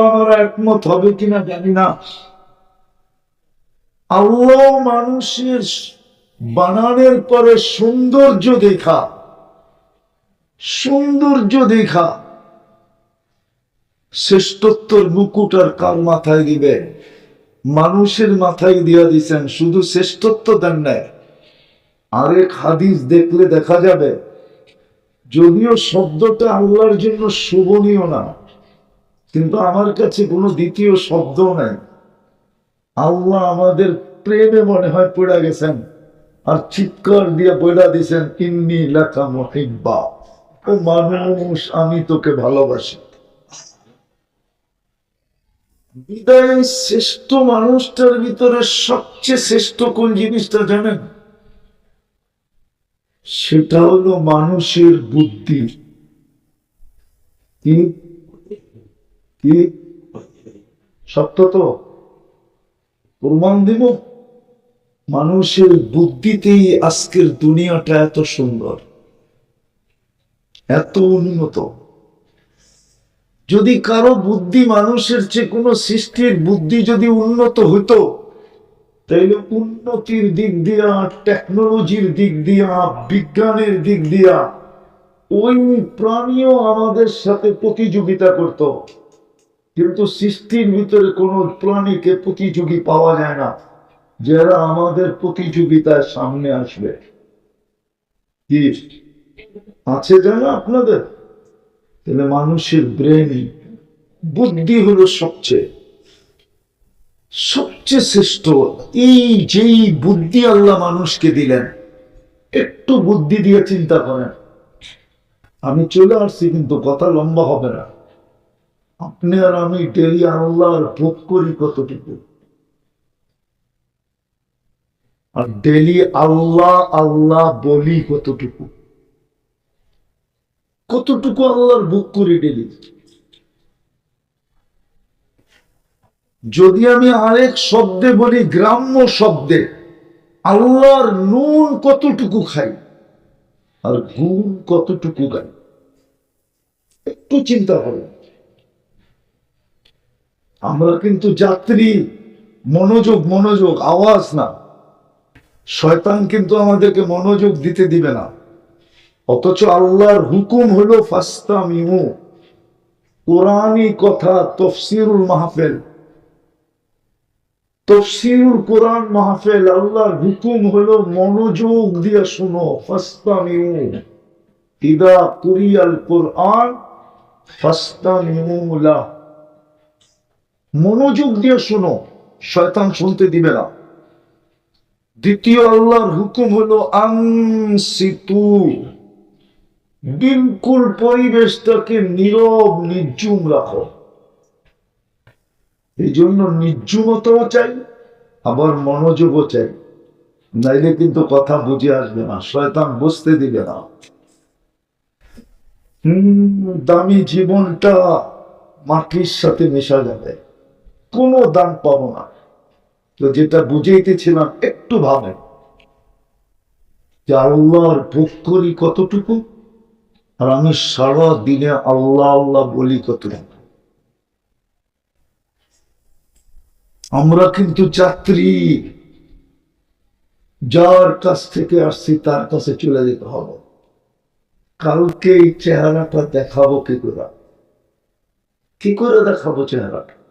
আমরা একমত হবে কিনা জানি না। আল্লাহ মানুষের বানানোর পরে সৌন্দর্য দেখা সৌন্দর্য দেখা। শ্রেষ্ঠত্বর মুকুট আর কার মাথায় দিবে? মানুষের মাথায় দিয়া দিছেন, শুধু শ্রেষ্ঠত্ব দেন নাই। আরেক হাদিস দেখলে দেখা যাবে, যদিও শব্দটা আল্লাহর জন্য শোভনীয় না কিন্তু আমার কাছে কোনো দ্বিতীয় শব্দ নাই। আল্লাহ আমাদের প্রেমে মনে হয় পড়ে গেছেন আর চিৎকার দিয়ে বইলা দিছেন, ইন্নি লেখা মহিব্বা। ও মানুষ, আমি তোকে ভালোবাসি। বিদায় শ্রেষ্ঠ মানুষটার ভিতরে সবচেয়ে শ্রেষ্ঠ কোন জিনিসটা জানেন? সেটা হলো মানুষের বুদ্ধি। কি? সত্য তো? প্রমাণ দিব? মানুষের বুদ্ধিতেই আজকের দুনিয়াটা এত সুন্দর, এত উন্নত। যদি কারও বুদ্ধি মানুষের চেয়ে কোনো সৃষ্টির বুদ্ধি যদি উন্নত হতো, তাইলে উন্নতির দিক দিয়া টেকনোলজির দিক দিয়া, বিজ্ঞানের দিক দিয়া, ওই প্রাণীও আমাদের সাথে প্রতিযোগিতা করত। কিন্তু সৃষ্টির ভিতরে কোনো প্রাণীকে প্রতিযোগী পাওয়া যায় না, যারা আমাদের প্রতিযোগিতার সামনে আসবে। কি? আছে জানা আপনাদের? তাহলে মানুষের ব্রেন বুদ্ধি হলো সবচেয়ে সবচেয়ে শ্রেষ্ঠ। এই যেই বুদ্ধি আল্লাহ মানুষকে দিলেন, একটু বুদ্ধি দিয়ে চিন্তা করেন। আমি চলে আসছি, কিন্তু কথা লম্বা হবে না। আপনি আর আমি ডেলি আল্লাহর ভোগ করি কতটুকু? আর ডেলি আল্লাহ আল্লাহ বলি কতটুকু? কতটুকু আল্লাহর ভোগ করি ডেলি যদি আমি আরেক শব্দে বলি, গ্রাম্য শব্দে, আল্লাহর নুন কতটুকু খাই? আর গুণ কতটুকু গাই? একটু চিন্তা করুন। আমরা কিন্তু যাত্রী, মনোযোগ মনোযোগ, আওয়াজ না। শয়তান কিন্তু আমাদেরকে মনোযোগ দিতে দিবে না। অথচ আল্লাহর হুকুম হলো, ফাস্তামিমু। কোরআনী কথা তফসিরুল মাহফিল। তফসিরুল কোরআন মাহফেল, আল্লাহর হুকুম হলো, মনোযোগ দিয়ে শুনো, ফাস্তামিমু। ইদা কুরিয়াল কোরআন ফাস্তামিমু লাহ মনোযোগ দিয়ে শোনো, শয়তান শুনতে দিবে না। দ্বিতীয় আল্লাহর হুকুম হলো আংসিতু বিলকুল পরিবেশটাকে নীরব, নির্জুম রাখো। এই জন্য নির্জুমতাও চাই, আবার মনোযোগও চাই। নাইলে কিন্তু কথা বুঝে আসবে না, শয়তান বুঝতে দিবে না। দামি জীবনটা মাটির সাথে মেশা যাবে। কোনো দাম পাবো না। তো যেটা বুঝাইতেছিলাম, একটু ভাবে যে আল্লাহর ভোগ করি কতটুকু? আর আমি সারা দিনে আল্লাহ আল্লাহ বলি কতটুকু? আমরা কিন্তু যাত্রী। যার কাছ থেকে আসছি, তার কাছে চলে যেতে হবে। কালকে এই চেহারাটা দেখাবো কি করে? কি করে দেখাবো চেহারাটা?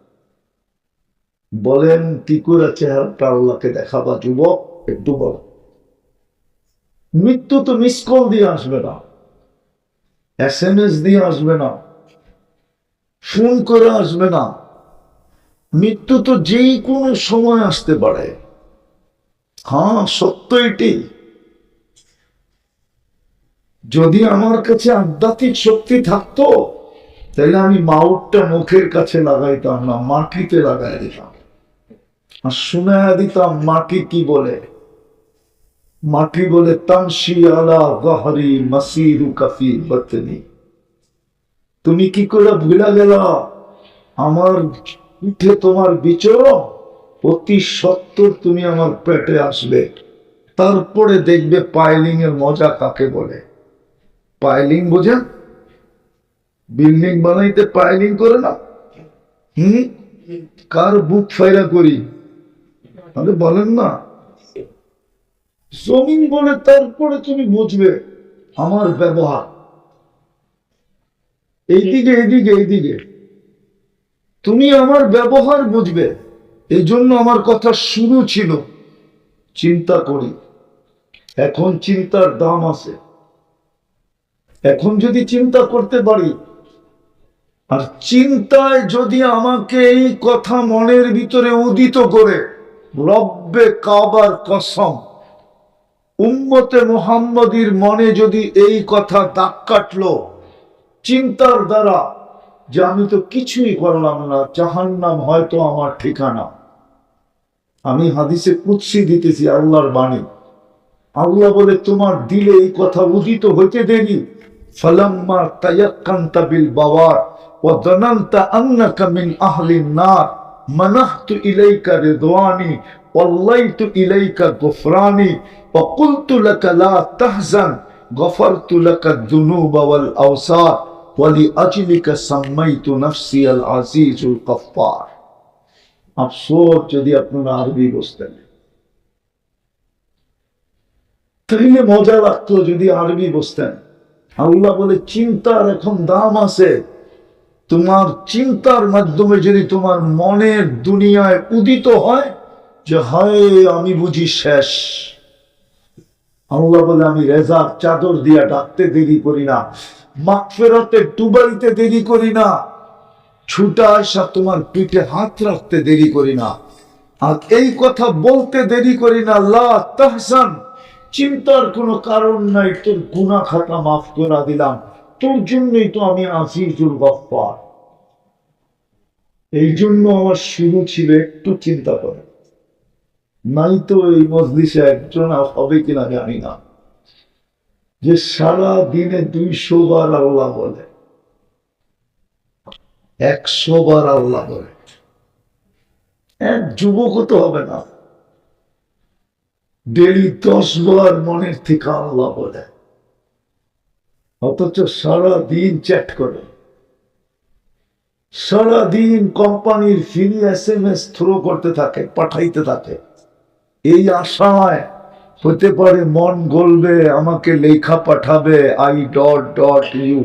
বলেন, কি করে চেহারাটা আল্লাহকে দেখাবা, যুবক? একটু বল। মৃত্যু তো মিস কল দিয়ে আসবে না। এস এম এস দিয়ে আসবে না। ফোন করে আসবে না। মৃত্যু তো যেই কোনো সময় আসতে পারে। হ্যাঁ সত্য এটি। যদি আমার কাছে আধ্যাত্মিক শক্তি থাকতো, তাহলে আমি মাউটটা মুখের কাছে লাগাইতাম না, মাটিতে লাগাই দিতাম আর শুনে দিতাম মাটি কি বলে? মাটি বলে তামসি আলা গহরি কাফি বতনি। তুমি কি করে ভুলা গেল? আমার উঠে তোমার বিচরণ? অতি সত্তর তুমি আমার পেটে আসবে। তারপরে দেখবে পাইলিং এর মজা কাকে বলে? পাইলিং বোঝেন বিল্ডিং বানাইতে পাইলিং করে না? হুম? কার বুক ফাইরা করি? তাহলে বলেন না। জমিন বলে তারপরে তুমি বুঝবে আমার ব্যবহার। এইদিকে এইদিকে এইদিকে। তুমি আমার ব্যবহার বুঝবে। এই জন্য আমার কথা শুরু ছিল। চিন্তা করি। এখন চিন্তার দাম আছে। এখন যদি চিন্তা করতে পারি, আর চিন্তায় যদি আমাকে এই কথা মনের ভিতরে উদিত করে রব্বে কাবার কসম, উম্মতে মোহাম্মদীর মনে যদি এই কথা দাগ কাটলো, চিন্তার দ্বারা যে আমি তো কিছুই করলাম না, জাহান্নাম হয়তো আমার ঠিকানা। আমি হাদিসে কুৎসি দিতেছি আল্লাহর বাণী। আল্লাহ বলে, তোমার দিলে এই কথা উদিত হইতে দেরি। ফালাম্মা তায়াক্কান্তা বিল বাওয়ার, ওয়া দানান্তা আন্নাকা মিন আহলিন নার। মানাহতু ইলাইকা রিদওয়ানি, ওয়াল্লাইতু ইলাইকা গফরানি ওয়া কুলতু লাকা লা তাহজান, গফারতু লাকা যুনুবা ওয়াল আওসার ওয়া লিআজলিকা সামাইতু নাফসি আল আজিজুল গফফার। আফসোস যদি আপনারা আরবি বুঝতেন। তাহলে মজা লাগতো যদি আরবি বুঝতেন। আল্লাহ বলে, চিন্তার এখন দাম আছে। তোমার চিন্তার মাধ্যমে যদি তোমার মনের দুনিয়ায় উদিত হয় যে হয়, আমি বুঝি শেষ। আল্লাহ বলে, আমি রেজার চাদর দিয়া ডাকতে দেরি করি না মাগফেরাতে ডুবাইতে দেরি করি না, ছুটা আসা তোমার পিঠে হাত রাখতে দেরি করি না। আর এই কথা বলতে দেরি করি না, লা তাহসান চিন্তার কোনো কারণ নাই, তোর গুনা খাতা মাফ করা দিলাম। তোর জন্যই তো আমি আজিজুল গফফার। এই জন্য আমার শুরু ছিল একটু চিন্তা করে। নাই তো এই মজলিসে একজন হবে কিনা জানি না। যে সারা দিনে দুইশো বার আল্লাহ বলে। একশো বার আল্লাহ বলে। এক যুবক তো হবে না। ডেলি দশ বার মনের থেকে আল্লাহ বলে। অথচ সারা দিন চ্যাট করে। সারা দিন কোম্পানির free S M S throw করতে থাকে, পাঠাইতে থাকে। এই আশায় হতে পারে মন গলবে, আমাকে লেখা পাঠাবে আই ডট ডট ইউ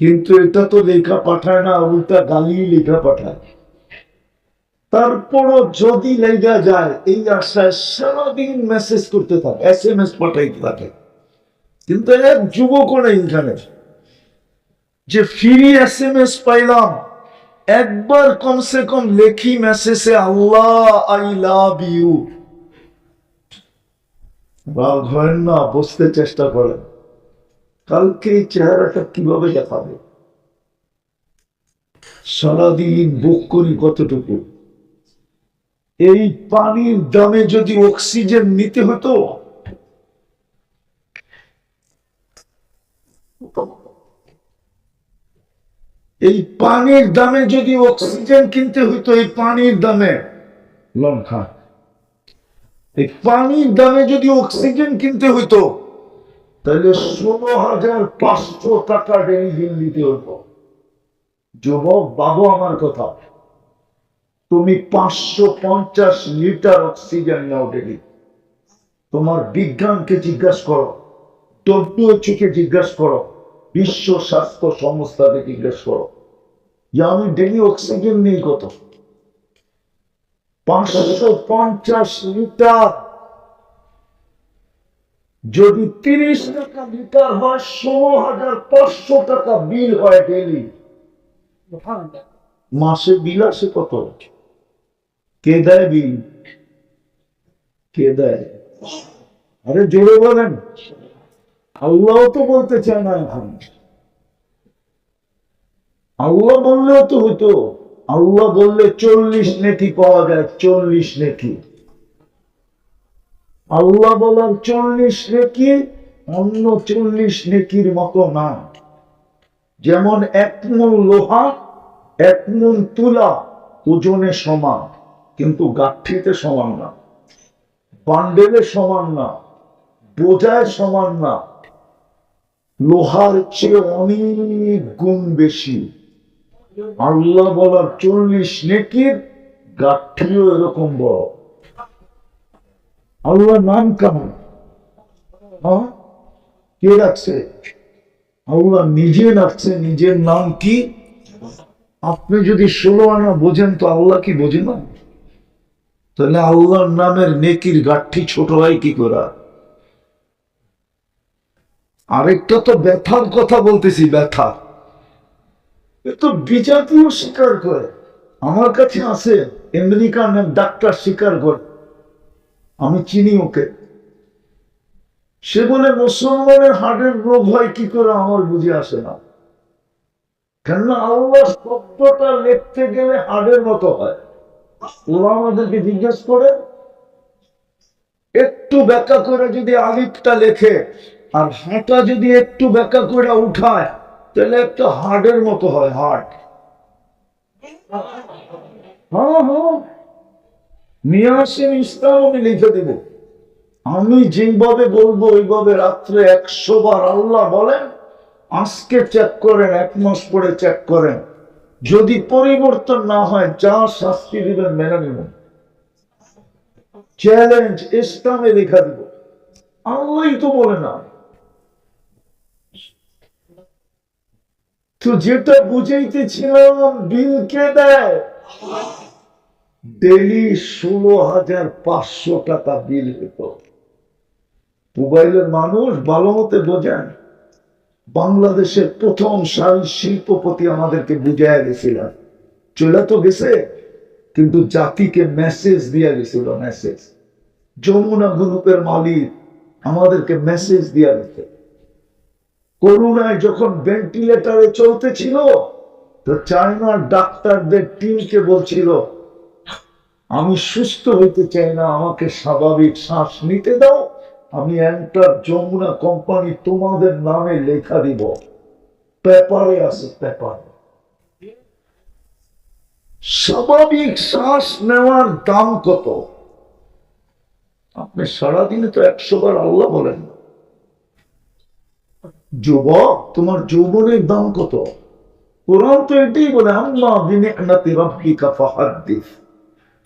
কিন্তু এটা তো লেখা পাঠায় না, উল্টা গালি লেখা পাঠায়। তারপরও যদি লেগা যায়, এই আশায় সারাদিন মেসেজ করতে থাকে এস এম এস পাঠাইতে থাকে। কিন্তু এক যুবকও নেই এখানে। যে ফ্রি এস এম এস পাইলাম, একবার কমসে কম লেখি মেসেজে আল্লাহ আই লাভ ইউ রাগ হয় না বুঝতে চেষ্টা করেন। কালকে এই চেহারাটা কীভাবে দেখাবে? সারাদিন বুক করি কতটুকু? এই পানির দামে যদি অক্সিজেন নিতে হতো? এই পানির দামে যদি অক্সিজেন কিনতে হইতো, এই পানির দামে। লঙ্কা এই পানির দামে যদি অক্সিজেন কিনতে হইতো তাহলে ষোলো হাজার পাঁচশো টাকা ডেলি বিল দিতে হতো যুবক, বাবু, আমার কথা, তুমি পাঁচশো পঞ্চাশ লিটার অক্সিজেন নাও ডেলি। তোমার বিজ্ঞানকে জিজ্ঞাসা করো ডব্লিউএচও কে জিজ্ঞাসা করো। বিশ্ব স্বাস্থ্য সংস্থাকে জিজ্ঞাসা করো। যে আমি ডেলি অক্সিজেন নিই কত? পাঁচশো পঞ্চাশ লিটার। যদি তিরিশ টাকা লিটার হয়, ষোলো হাজার পাঁচশো টাকা বিল হয় ডেলি মাসে বিল আসে কত? কে দেয় বিল? কে দেয়? আরে জোরে বলেন। আল্লাহ তো বলতে চায় না এখন। আল্লাহ বললেও তো হতো। আল্লাহ বললে চল্লিশ নেকি পাওয়া যায়, চল্লিশ নেকি। আল্লাহ বলার চল্লিশ নেকি অন্য চল্লিশ নেকির মতো না। যেমন এক লোহা, এক তুলা ওজনে সমান, কিন্তু গাঠিতে সমান না। বান্ডেলে সমান না। বোঝায় সমান না। লোহার চেয়ে অনেক গুণ বেশি। আল্লাহ বলার চল্লিশ নেকির গাঠিও এরকম বড়। আল্লাহ নাম কেমন? কে রাখছে আল্লাহ নিজে রাখছে নিজের নাম কি? আপনি যদি ষোলো আনা বোঝেন তো আল্লাহ কি বোঝে না? তাহলে আল্লাহর নামের নেকির গাঠি ছোট হয় কি করা? আরেকটা তো ব্যথার কথা বলতেছি, ব্যথা। এ তো বিজাতিও স্বীকার করে। আমার কাছে আছে আমেরিকান ডাক্তার স্বীকার করে। আমি চিনি ওকে। সে বলে, মুসলমানের হার্টের রোগ হয়, কি করে আমার বুঝে আসে না? কেননা আল্লাহ শব্দটা লিখতে গেলে হাড়ের মতো হয়। ওরা আমাদেরকে জিজ্ঞেস করে, একটু ব্যাখ্যা করে যদি আলিফটা লেখে আর হাঁটা যদি একটু ব্যাখ্যা করে উঠায়, তাহলে একটা হার্টের মতো হয়, হার্ট। হ্যাঁ হ্যাঁ। নিয়ে আসেন ইসলাম আমি লিখে দেব। আমি যেভাবে বলব, ওইভাবে রাত্রে একশো বার আল্লাহ বলেন, আজকে চেক করেন, এক মাস পরে চেক করেন। যদি পরিবর্তন না হয়, যা শাস্তি দিবেন, মেনে নেবেন। চ্যালেঞ্জ ইসলামে লেখা দিব। আল্লাহই তো বলে না। তো যেটা বুঝাইতেছিলাম বিল কে দেয়। ডেলি ষোলো হাজার পাঁচশো টাকা বিল হতো মোবাইলের মানুষ ভালো মতে বোঝেন, বাংলাদেশের প্রথম শাড়ি শিল্পপতি আমাদেরকে বুঝাইয়া গেছিলেন চলে তো গেছে, কিন্তু জাতিকে মেসেজ দিয়া গেছিল মেসেজ যমুনা গ্রুপের মালিক আমাদেরকে মেসেজ দিয়া গেছে করোনায় যখন ভেন্টিলেটারে চলতেছিল, তো চায়নার ডাক্তারদের টিমকে বলছিল, আমি সুস্থ হইতে চাই না, আমাকে স্বাভাবিক শ্বাস নিতে দাও, আমি এন্টার যমুনা কোম্পানি তোমাদের নামে লেখা দিব। পেপারে আছে পেপারে। স্বাভাবিক শ্বাস নেওয়ার দাম কত? আপনি সারাদিনে তো একশো বার আল্লাহ বলেন না। যুবক, তোমার যৌবনের দাম কত? কোরআন তো এটাই বলে আম্মা বিনিআমাতি রাব্বিকা ফাহাদ্দিস।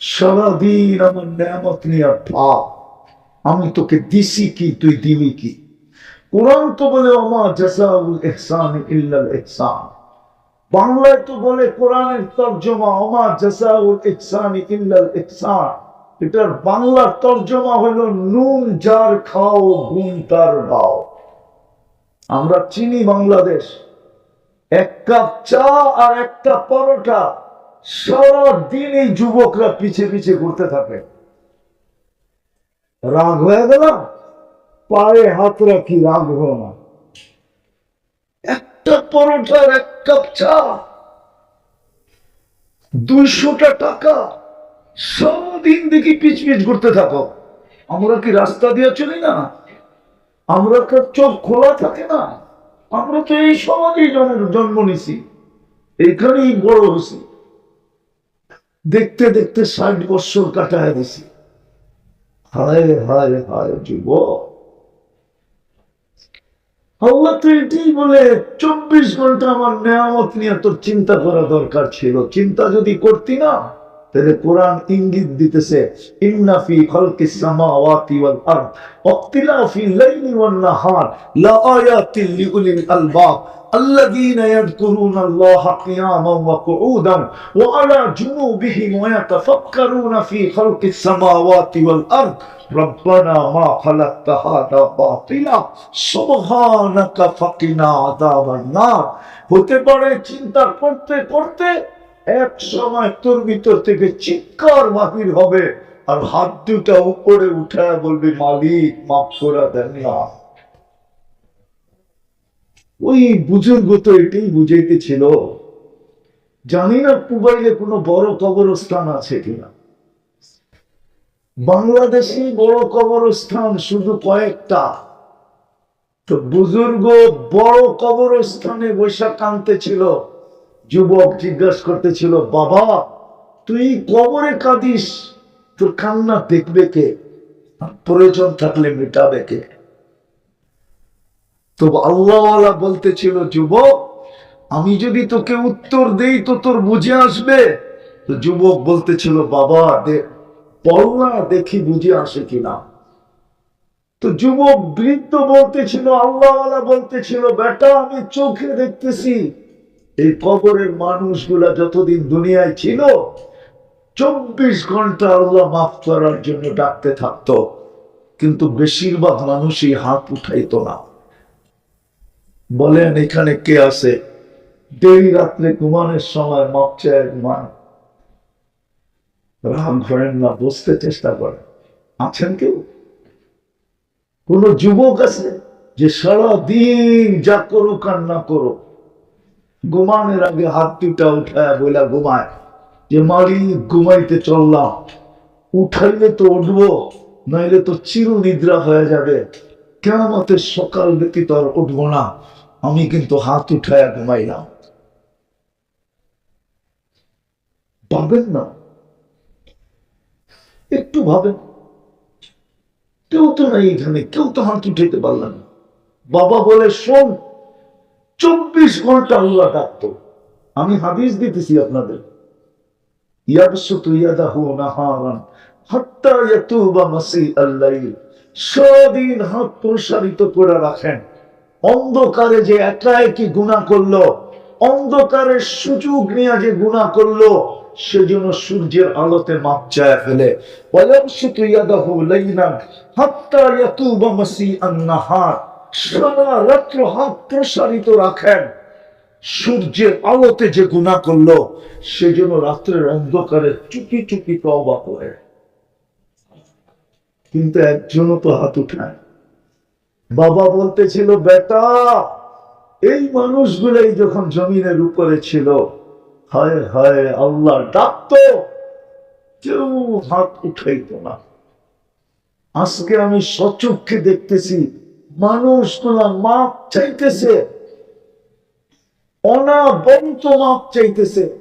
সারাদিন আমার নেয়ামত নিয়ে ভাব। আমি তোকে দিছি কি, তুই দিবি কি? কোরআন তো বলে আমা জাসাউল ইহসান ইল্লাল ইহসান। বাংলায় তো বলে, কোরআনের তর্জমা আমা জাসাউল ইহসান ইল্লাল ইহসান। এটার বাংলার তর্জমা হলো, নুন যার খাও, গুণ তার গাও আমরা চিনি বাংলাদেশ। এক কাপ চা আর একটা পরোটা সারাদিন এই যুবকরা পিছে পিছে ঘুরতে থাকে। রাগ হয়ে গেল? পায়ে হাত রাখি, রাগ হো না। একটা পরোটার এক কাপ চা। দুইশোটা টাকা। সারাদিন দেখি পিচ পিচ ঘুরতে থাকো। আমরা কি রাস্তা দিয়ে চলি না? আমরা তো চোখ খোলা থাকে না। আমরা তো এই সমাজেই জন্ম- জন্ম নিছি। এখানেই বড় হয়েছি। দেখতে দেখতে ষাট বছর কাটায় দিছি। হায় হায় হায়, যুব। আল্লাহ তো এটাই বলে, চব্বিশ ঘণ্টা আমার নেয়ামত নিয়ে তোর চিন্তা করা দরকার ছিল। চিন্তা যদি করতি না তাহলে কোরআন ইঙ্গিত দিতেছে ইন্না ফি খালকিস সামাওয়াতি ওয়াল আরদ ওয়াক্তিলাফিল লাইলি ওয়ান নাহার লাআয়াতিল লিউলিল আলবাব الذين يذكرون الله قياما وقعودا وعلى جنوبهم ويتفكرون في خلق السماوات والأرض ربنا ما خلقت هذا باطلا سبحانك فقنا عذاب النار হতে পারে চিন্তা করতে করতে এক সময় তোর ভিতর থেকে চিৎকার বাহির হবে, আর হাত দুটা উপরে উঠায় বলবে, মালিক, মাফ করে দেন না। ওই বুজুর্গ তো এটাই বুঝাইতেছিল। জানি না মোবাইলে কোনো বড় কবরস্থান আছে কিনা। বাংলাদেশে বড় কবরস্থান শুধু কয়েকটা। তো বুজুর্গ বড় কবরস্থানে বৈশাখ কানতে ছিল যুবক জিজ্ঞাসা করতেছিল, বাবা, তুই কবরে কাঁদিস, তোর কান্না দেখবে কে? প্রয়োজন থাকলে মেটাবে কে? তো আল্লাহওয়ালা বলতেছিল, যুবক, আমি যদি তোকে উত্তর দেই তো তোর বুঝে আসবে। তো যুবক বলতেছিল, বাবা বল দেখি বুঝে আসে কিনা? তো যুবক বৃদ্ধ বলতেছিল, আল্লাহওয়ালা বলতেছিল, বেটা, আমি চোখে দেখতেছি এই কবরের মানুষগুলা যতদিন দুনিয়ায় ছিল, চব্বিশ ঘণ্টা আল্লাহ মাফ করার জন্য ডাকতে থাকতো। কিন্তু বেশিরভাগ মানুষই হাত উঠাইতো না। বলেন, এখানে কে আছে? দেরি রাত্রে ঘুমানোর সময় মাপ চায় ঘুমান রাগ করেন না, বুঝতে চেষ্টা করেন। আছেন কেউ? কোন যুবক আছে যে সারা দিন যা করো কান্না করো ঘুমানোর আগে হাত দুটা উঠায় বইলা ঘুমায়। যে মারি, ঘুমাইতে চললাম। উঠাইলে তো উঠবো, নইলে তো চির নিদ্রা হয়ে যাবে। কেমতের সকাল ব্যতীত আর উঠবো না। আমি কিন্তু হাত উঠায় ঘুমাইলাম। ভাবেন না? একটু ভাবেন। কেউ তো নাই এখানে, কেউ তো হাত উঠাইতে পারলেন না। বাবা বলে, শোন চব্বিশ ঘণ্টা আল্লাহ ডাকতো। আমি হাদিস দিতেছি আপনাদের। অন্ধকারে যে একা একই গুণা করল, অন্ধকারের সুযোগ নিয়ে যে গুণা করল, সেজন্য সূর্যের আলোতে মাপ চায় ফেলে। হাত্তা ইয়াতুবা মাসিআন নাহার। সারা হাত প্রসারিত রাখেন। সূর্যের আলোতে যে গুণা করল রাত্রের অন্ধকারে চুপি চুপি করে। কিন্তু তো হাত উঠায় বাবা বলতেছিল, বেটা, এই মানুষগুলাই যখন জমিনের উপরে ছিল, হায় হায় আল্লাহ ডাকতো কেউ হাত উঠাইতো না। আজকে আমি সচক্ষে দেখতেছি মানুষগুলা মাপ চাইতেছে। অনাবন্ত মাপ চাইতেছে।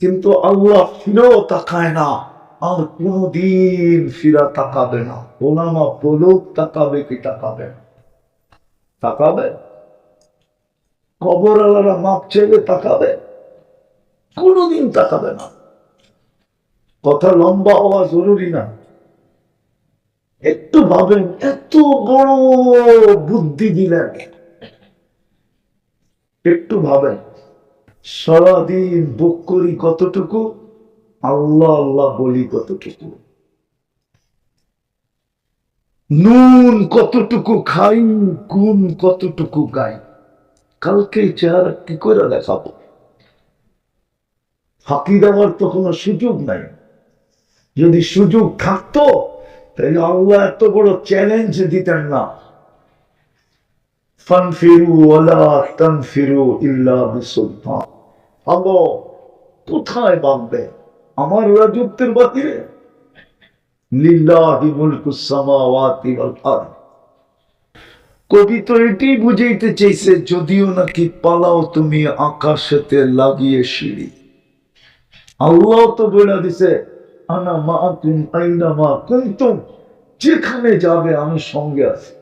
কিন্তু আল্লাহ ফিরেও তাকায় না। আর কোনদিন ফিরা তাকাবে না। ওলামা বলুক, তাকাবে কি তাকাবে না। তাকাবে? কবর আলারা মাপ চাইলে তাকাবে? কোনদিন তাকাবে না। কথা লম্বা হওয়া জরুরি না। একটু ভাবেন, এত বড় বুদ্ধি দিলেন। একটু ভাবেন, সারাদিন বুক করি কতটুকু? আল্লাহ আল্লাহ বলি কতটুকু? নুন কতটুকু খাই, গুণ কতটুকু গাই? কালকে চেহারা কি করে দেখাবো? ফাঁকি দেওয়ার তো কোনো সুযোগ নাই। যদি সুযোগ থাকতো তাহলে আল্লাহ এত বড় চ্যালেঞ্জ দিতেন না। কবি তো এটি বুঝাইতে চাইছে, যদিও নাকি পালাও তুমি আকাশেতে লাগিয়ে সিঁড়ি। আল্লাহ তো বলে দিছে আনা মা তুম আইনা মা কুন্তুম, যেখানে যাবে আমি সঙ্গে আছি।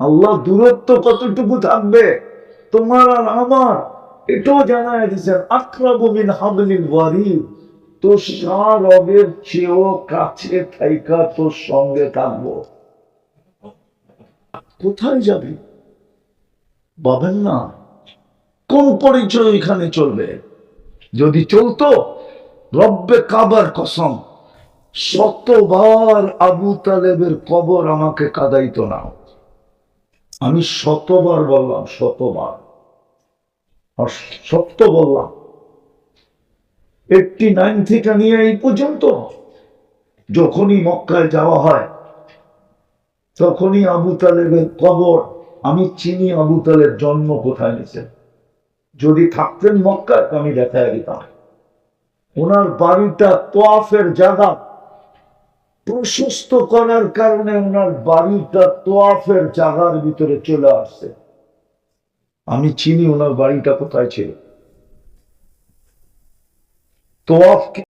আল্লাহ দূরত্ব কতটুকু থাকবে? তোমার আর আমার, এটাও জানায় দিচ্ছেন আক্রাবু মিন হাবলিল ওয়ারিদ। তো সার চেয়েও কাছে থাইকা তোর সঙ্গে থাকব। কোথায় যাবি? ভাবেন না। কোন পরিচয় এখানে চলবে? যদি চলতো রব্বে কাবার কসম, শতবার আবু তালেবের কবর আমাকে কাদাইতো না। আমি শতবার বললাম, শতবার। আর সত্য বললাম এইটটি নাইন থেকে নিয়ে এই পর্যন্ত যখনই মক্কায় যাওয়া হয়, তখনই আবু তালেবের কবর, আমি চিনি আবু তালের জন্ম কোথায় নিছে। যদি থাকতেন মক্কায়, আমি দেখা দিতাম। ওনার বাড়িটা তোয়াফের জায়গা। প্রশস্ত করার কারণে ওনার বাড়িটা তোয়াফের জায়গার ভিতরে চলে আসছে। আমি চিনি ওনার বাড়িটা কোথায় ছিল। তোয়াফ